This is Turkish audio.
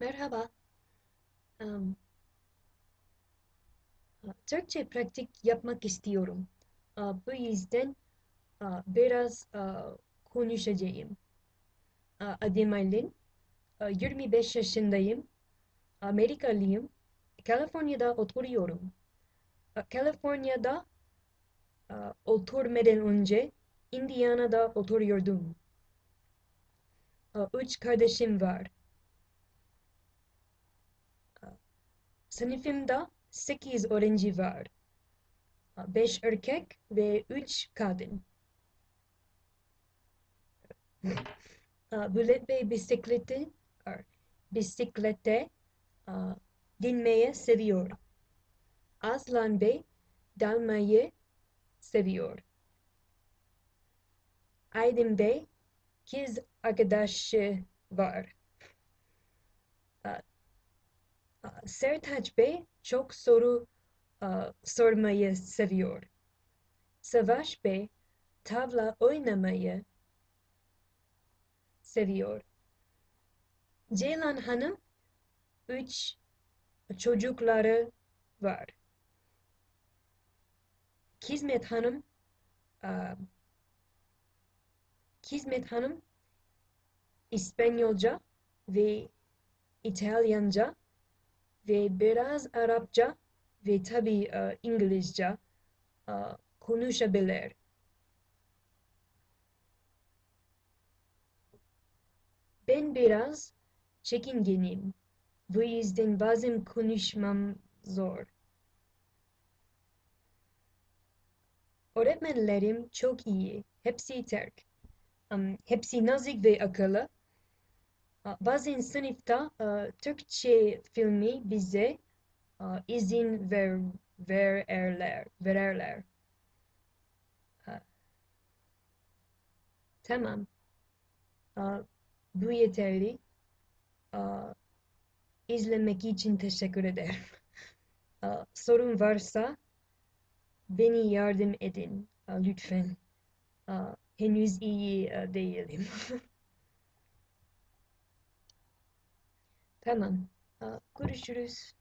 Merhaba. A, Türkçe pratik yapmak istiyorum. A, Bu yüzden a, biraz a, konuşacağım. A, Adım Aylin. A, 25 yaşındayım. Amerikalıyım. California'da oturuyorum. California'da a, oturmadan önce Indiana'da oturuyordum. A, Üç kardeşim var. Sınıfımda 8 öğrenci var. 5 erkek ve 3 kadın. Bülent Bey bisikleti, er, bisiklete aa, binmeyi seviyor. Aslan Bey dalmayı seviyor. Aydın Bey kız arkadaşı var. Sertaç Bey çok soru aa, sormayı seviyor. Savaş Bey tavla oynamayı seviyor. Ceylan Hanım üç çocukları var. Hizmet Hanım aa, Hizmet Hanım İspanyolca ve İtalyanca ve biraz Arapça ve tabii e, İngilizce e, konuşabilir. Ben biraz çekingenim. Bu yüzden bazen konuşmam zor. Öğretmenlerim çok iyi. Hepsi Türk. Um, hepsi nazik ve akıllı. Bazen sınıfta uh, Türkçe filmi bize uh, izin ver, verirler. verirler. Tamam. Bu yeterli. İzlemek için teşekkür ederim. Sorun varsa beni yardım edin lütfen. Henüz iyi uh, değilim. Tamam. Görüşürüz.